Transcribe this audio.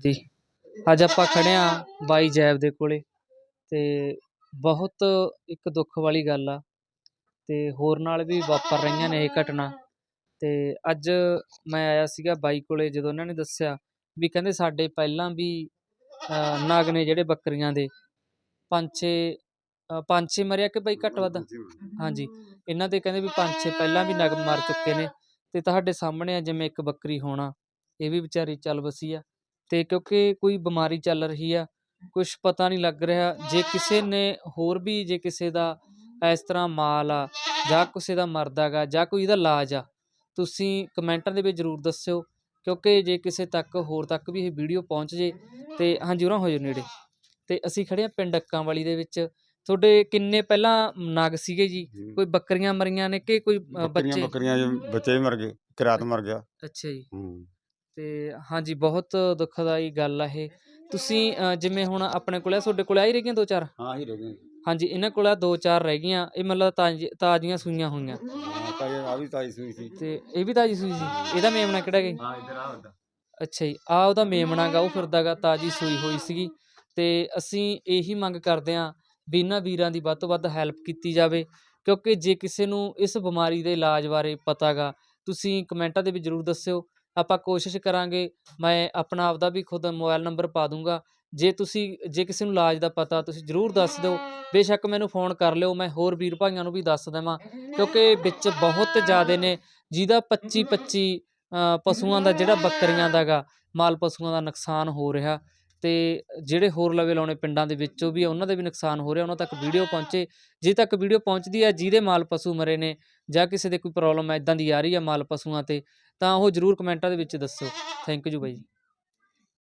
ਜੀ। ਅੱਜ ਆਪਾਂ ਖੜੇ ਆ ਬਾਈ ਜੈਬ ਦੇ ਕੋਲੇ ਤੇ ਬਹੁਤ ਇੱਕ ਦੁੱਖ ਵਾਲੀ ਗੱਲ ਆ ਤੇ ਹੋਰ ਨਾਲ ਵੀ ਵਾਪਰ ਰਹੀਆਂ ਨੇ ਇਹ ਘਟਨਾ ਤੇ ਅੱਜ ਮੈਂ ਆਇਆ ਸੀਗਾ ਬਾਈ ਕੋਲੇ ਜਦੋਂ ਉਹਨਾਂ ਨੇ ਦੱਸਿਆ ਵੀ ਕਹਿੰਦੇ ਸਾਡੇ ਪਹਿਲਾਂ ਵੀ ਅਹ, ਨਗ ਨੇ ਜਿਹੜੇ ਬੱਕਰੀਆਂ ਦੇ ਪੰਜ ਛੇ ਪੰਜ ਛੇ ਮਰਿਆ ਕਿ ਬਾਈ ਘੱਟ ਵੱਧ? ਹਾਂਜੀ। ਇਹਨਾਂ ਦੇ ਕਹਿੰਦੇ ਵੀ ਪੰਜ ਛੇ ਪਹਿਲਾਂ ਵੀ ਨਗ ਮਰ ਚੁੱਕੇ ਨੇ ਤੇ ਤੁਹਾਡੇ ਸਾਹਮਣੇ ਆ ਜਿਵੇਂ ਇੱਕ ਬੱਕਰੀ ਹੋਣਾ ਇਹ ਵੀ ਵਿਚਾਰੀ ਚੱਲ ਵਸੀ ਆ। ਤੇ ਕਿਉਂਕਿ ਕੋਈ ਬਿਮਾਰੀ ਚੱਲ ਰਹੀ ਆ ਕੁਝ ਪਤਾ ਨਹੀਂ ਲੱਗ ਰਿਹਾ ਜੇ ਕਿਸੇ ਨੇ ਹੋਰ ਵੀ ਜੇ ਕਿਸੇ ਦਾ ਇਸ ਤਰ੍ਹਾਂ ਮਾਲ ਆ ਜਾਂ ਕਿਸੇ ਦਾ ਮਰਦਾ ਜਾਂ ਕੋਈ ਇਹਦਾ ਇਲਾਜ ਆ ਤੁਸੀਂ ਕਮੈਂਟਾਂ ਦੇ ਵਿੱਚ ਜ਼ਰੂਰ ਦੱਸਿਓ ਕਿਉਂਕਿ ਜੇ ਕਿਸੇ ਤੱਕ ਹੋਰ ਤੱਕ ਵੀ ਇਹ ਵੀਡੀਓ ਪਹੁੰਚ ਜੇ ਤੇ ਹਾਂਜੀ ਉਹਨਾਂ ਹੋ ਜਾਓ ਨੇੜੇ। ਤੇ ਅਸੀਂ ਖੜੇ ਆ ਪਿੰਡ ਅੱਕਾਂ ਵਾਲੀ ਦੇ ਵਿੱਚ ਤੁਹਾਡੇ ਕਿੰਨੇ ਪਹਿਲਾਂ ਨਗ ਸੀਗੇ ਜੀ? ਕੋਈ ਬੱਕਰੀਆਂ ਮਰੀਆਂ ਨੇ ਕਿ ਕੋਈ ਅ, ਬੱਕਰੀਆਂ ਬੱਚੇ? ਬੱਕਰੀਆਂ ਜੇ ਬੱਚੇ ਵੀ ਮਰ ਗਏ ਕਿਰਾਤ ਮਰ ਗਿਆ। ਅੱਛਾ ਜੀ। ਹੂੰ। ਤੇ ਹਾਂਜੀ ਬਹੁਤ ਦੁਖਦਾਈ ਗੱਲ ਆ ਇਹ। ਤੁਸੀਂ ਅ, ਜਿਵੇਂ ਹੁਣ ਆਪਣੇ ਕੋਲ ਆ ਤੁਹਾਡੇ ਕੋਲ ਆਈ ਰਹਿ ਗਈਆਂ ਦੋ ਚਾਰ ਹਾਂ ਹੀ ਰਹਿ ਗਏ ਹਾਂਜੀ ਇਹਨਾਂ ਕੋਲ ਆ ਦੋ ਚਾਰ ਰਹਿ ਗਈਆਂ। ਇਹ ਮਤਲਬ ਤਾਜ਼ੀ- ਤਾਜ਼ੀਆਂ ਸੂਈਆਂ ਹੋਈਆਂ। ਹਾਂ ਤਾਂ ਇਹ ਆ ਵੀ ਤਾਈ ਸੂਈ ਸੀ। ਤੇ ਇਹ ਵੀ ਤਾਜ਼ੀ ਸੂਈ ਸੀ? ਇਹਦਾ ਮੇਮਣਾ ਕਿਹੜਾ ਗਈ ਹਾਂ ਇਧਰ ਆ ਹੁੰਦਾ ਅੱਛਾ ਜੀ ਆ ਉਹਦਾ ਮੇਮਣਾ ਗਾ ਉਹ ਫਿਰਦਾਗਾ ਤਾਜ਼ੀ ਸੂਈ ਹੋਈ ਸੀਗੀ। ਤੇ ਅਸੀਂ ਇਹੀ ਮੰਗ ਕਰਦੇ ਹਾਂ ਵੀ ਇਹਨਾਂ ਵੀਰਾਂ ਦੀ ਵੱਧ ਤੋਂ ਵੱਧ ਹੈਲਪ ਕੀਤੀ ਜਾਵੇ ਕਿਉਂਕਿ ਜੇ ਕਿਸੇ ਨੂੰ ਇਸ ਬਿਮਾਰੀ ਦੇ ਇਲਾਜ ਬਾਰੇ ਪਤਾ ਗਾ ਤੁਸੀਂ ਕਮੈਂਟਾਂ ਦੇ ਵਿੱਚ ਜ਼ਰੂਰ ਦੱਸਿਓ। ਆਪਾਂ ਕੋਸ਼ਿਸ਼ ਕਰਾਂਗੇ ਮੈਂ ਆਪਣਾ ਆਪਦਾ ਵੀ ਖੁਦ ਮੋਬਾਈਲ ਨੰਬਰ ਪਾ ਦੂੰਗਾ। ਜੇ ਤੁਸੀਂ ਜੇ ਕਿਸੇ ਨੂੰ ਇਲਾਜ ਦਾ ਪਤਾ ਤੁਸੀਂ ਜ਼ਰੂਰ ਦੱਸ ਦਿਓ। ਬੇਸ਼ੱਕ ਮੈਨੂੰ ਫੋਨ ਕਰ ਲਿਓ ਮੈਂ ਹੋਰ ਵੀਰ ਭਾਈਆਂ ਨੂੰ ਵੀ ਦੱਸ ਦੇਵਾਂ ਕਿਉਂਕਿ ਵਿੱਚ ਬਹੁਤ ਜ਼ਿਆਦੇ ਨੇ ਜਿਹਦਾ 25 25 ਪਸ਼ੂਆਂ ਦਾ ਜਿਹੜਾ ਬੱਕਰੀਆਂ ਦਾ ਗਾ ਮਾਲ ਪਸ਼ੂਆਂ ਦਾ ਨੁਕਸਾਨ ਹੋ ਰਿਹਾ। ਤੇ ਜਿਹੜੇ ਹੋਰ ਲਵੇ ਲਾਉਣੇ ਪਿੰਡਾਂ ਦੇ ਵਿੱਚੋਂ ਵੀ ਆ, ਉਹਨਾਂ ਦਾ ਵੀ ਨੁਕਸਾਨ ਹੋ ਰਿਹਾ ਉਹਨਾਂ ਤੱਕ ਵੀਡੀਓ ਪਹੁੰਚੇ। ਜੇ ਤੱਕ ਵੀਡੀਓ ਪਹੁੰਚਦੀ ਹੈ ਜਿਹਦੇ ਮਾਲ ਪਸ਼ੂ ਮਰੇ ਨੇ ਜਾਂ ਕਿਸੇ ਦੇ ਕੋਈ ਪ੍ਰੋਬਲਮ ਐਦਾਂ ਦੀ ਆ ਰਹੀ ਹੈ ਮਾਲ ਪਸ਼ੂਆਂ ਤੇ, ਤਾਂ ਉਹ ਜਰੂਰ ਕਮੈਂਟਾਂ ਦੇ ਵਿੱਚ ਦੱਸੋ ਥੈਂਕ ਯੂ ਬਾਈ ਜੀ।